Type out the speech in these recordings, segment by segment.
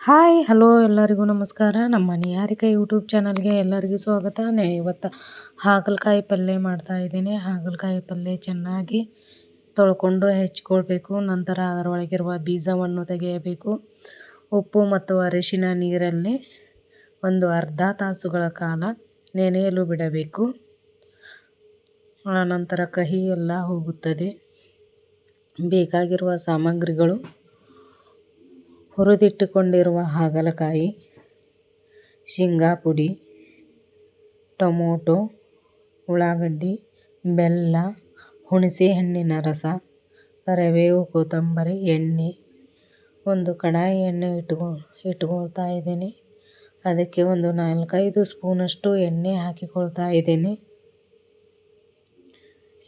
Hi, hello ಎಲ್ಲರಿಗೂ ನಮಸ್ಕಾರ. ನಮ್ಮ ನಿಹಾರಿಕಾ ಯೂಟ್ಯೂಬ್ ಚಾನಲ್ಗೆ ಎಲ್ಲರಿಗೂ ಸ್ವಾಗತ. ಇವತ್ತು ಹಾಗಲಕಾಯಿ ಪಲ್ಯ ಮಾಡ್ತಾ ಇದ್ದೀನಿ. ಹಾಗಲಕಾಯಿ ಪಲ್ಯ ಚೆನ್ನಾಗಿ ತೊಳ್ಕೊಂಡು ಹೆಚ್ಕೊಳ್ಬೇಕು. ನಂತರ ಅದರೊಳಗಿರುವ ಬೀಜವನ್ನು ತೆಗೆಯಬೇಕು. ಉಪ್ಪು ಮತ್ತು ಅರಿಶಿನ ನೀರಲ್ಲಿ ಒಂದು ಅರ್ಧ ತಾಸುಗಳ ಕಾಲ ನೆನೆಯಲು ಬಿಡಬೇಕು. ಆನಂತರ ಕಹಿ ಎಲ್ಲ ಹೋಗುತ್ತದೆ. ಬೇಕಾಗಿರುವ ಸಾಮಗ್ರಿಗಳು ಹುರಿದಿಟ್ಟುಕೊಂಡಿರುವ ಹಾಗಲಕಾಯಿ, ಶೇಂಗಾ ಪುಡಿ, ಟೊಮೊಟೊ, ಉಳ್ಳಾಗಡ್ಡಿ, ಬೆಲ್ಲ ಹುಣಸೆ ಹಣ್ಣಿನ ರಸ, ಕರಿಬೇವು, ಕೊತ್ತಂಬರಿ, ಎಣ್ಣೆ. ಒಂದು ಕಡಾಯಿ ಎಣ್ಣೆ ಇಟ್ಕೊ, ಇಟ್ಕೊಳ್ತಾ ಇದ್ದೀನಿ. ಅದಕ್ಕೆ ಒಂದು ನಾಲ್ಕೈದು ಸ್ಪೂನಷ್ಟು ಎಣ್ಣೆ ಹಾಕಿಕೊಳ್ತಾ ಇದ್ದೀನಿ.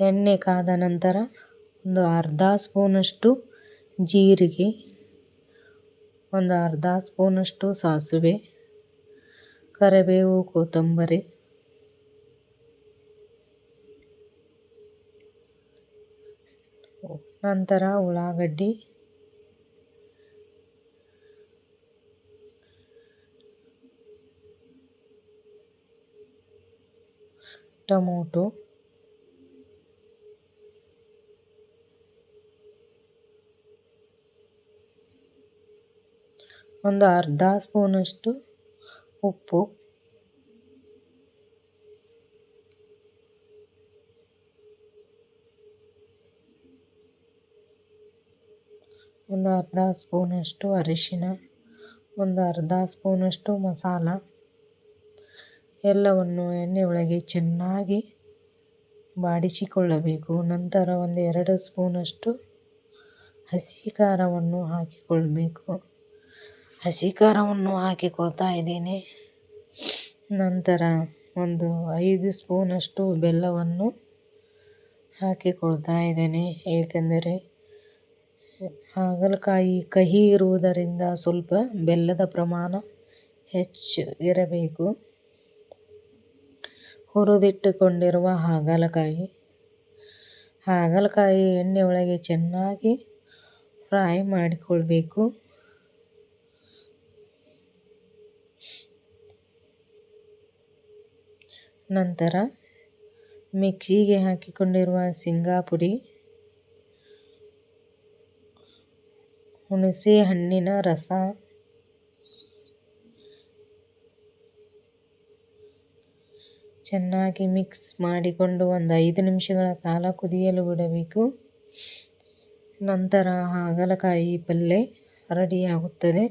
ಎಣ್ಣೆ ಕಾದ ನಂತರ ಒಂದು ಅರ್ಧ ಸ್ಪೂನಷ್ಟು ಜೀರಿಗೆ ಒಂದು ಅರ್ಧ ಸ್ಪೂನಷ್ಟು ಸಾಸಿವೆ ಕರಿಬೇವು ಕೊತ್ತಂಬರಿ ನಂತರ ಉಳ್ಳಾಗಡ್ಡಿ ಟೊಮೊಟೊ ಒಂದು ಅರ್ಧ ಸ್ಪೂನಷ್ಟು ಉಪ್ಪು. ಒಂದು ಅರ್ಧ ಸ್ಪೂನಷ್ಟು ಅರಿಶಿನ, ಒಂದು ಅರ್ಧ ಸ್ಪೂನಷ್ಟು ಮಸಾಲ. ಎಲ್ಲವನ್ನು ಎಣ್ಣೆ ಒಳಗೆ ಚೆನ್ನಾಗಿ ಬಾಡಿಸಿಕೊಳ್ಳಬೇಕು. ನಂತರ ಒಂದು ಎರಡು ಸ್ಪೂನಷ್ಟು ಹಸಿ ಖಾರವನ್ನು ಹಾಕಿಕೊಳ್ಬೇಕು. ಹಸಿ ಖಾರವನ್ನು ಹಾಕಿಕೊಳ್ತಾ ಇದ್ದೀನಿ. ನಂತರ ಒಂದು ಐದು ಸ್ಪೂನಷ್ಟು ಬೆಲ್ಲವನ್ನು ಹಾಕಿಕೊಳ್ತಾ ಇದ್ದೇನೆ. ಏಕೆಂದರೆ ಹಾಗಲಕಾಯಿ ಕಹಿ ಇರುವುದರಿಂದ ಸ್ವಲ್ಪ ಬೆಲ್ಲದ ಪ್ರಮಾಣ ಹೆಚ್ಚು ಇರಬೇಕು ಹುರಿದಿಟ್ಟುಕೊಂಡಿರುವ ಹಾಗಲಕಾಯಿ. ಹಾಗಲಕಾಯಿ ಎಣ್ಣೆ ಒಳಗೆ ಚೆನ್ನಾಗಿ ಫ್ರೈ ಮಾಡಿಕೊಳ್ಬೇಕು. ನಂತರ ಮಿಕ್ಸಿಗೆ ಹಾಕಿಕೊಂಡಿರುವ ಶೇಂಗಾ ಪುಡಿ, ಹುಣಸೆ ಹಣ್ಣಿನ ರಸ, ಚೆನ್ನಾಗಿ ಮಿಕ್ಸ್ ಮಾಡಿಕೊಂಡು ಒಂದು ಐದು ನಿಮಿಷಗಳ ಕಾಲ ಕುದಿಯಲು ಬಿಡಬೇಕು. ನಂತರ ಹಾಗಲಕಾಯಿ ಪಲ್ಯ ರೆಡಿಯಾಗುತ್ತದೆ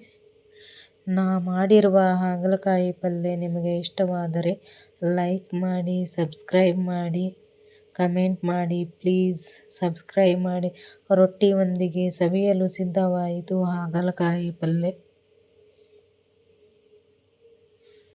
ನಾ ಮಾಡಿರುವ ಹಾಗಲಕಾಯಿ ಪಲ್ಯ ನಿಮಗೆ ಇಷ್ಟವಾದರೆ ಲೈಕ್ ಮಾಡಿ ಸಬ್ಸ್ಕ್ರೈಬ್ ಮಾಡಿ ಕಮೆಂಟ್ ಮಾಡಿ ಪ್ಲೀಸ್ ಸಬ್ಸ್ಕ್ರೈಬ್ ಮಾಡಿ. ರೊಟ್ಟಿಯೊಂದಿಗೆ ಸವಿಯಲು ಸಿದ್ಧವಾಯಿತು ಹಾಗಲಕಾಯಿ ಪಲ್ಯ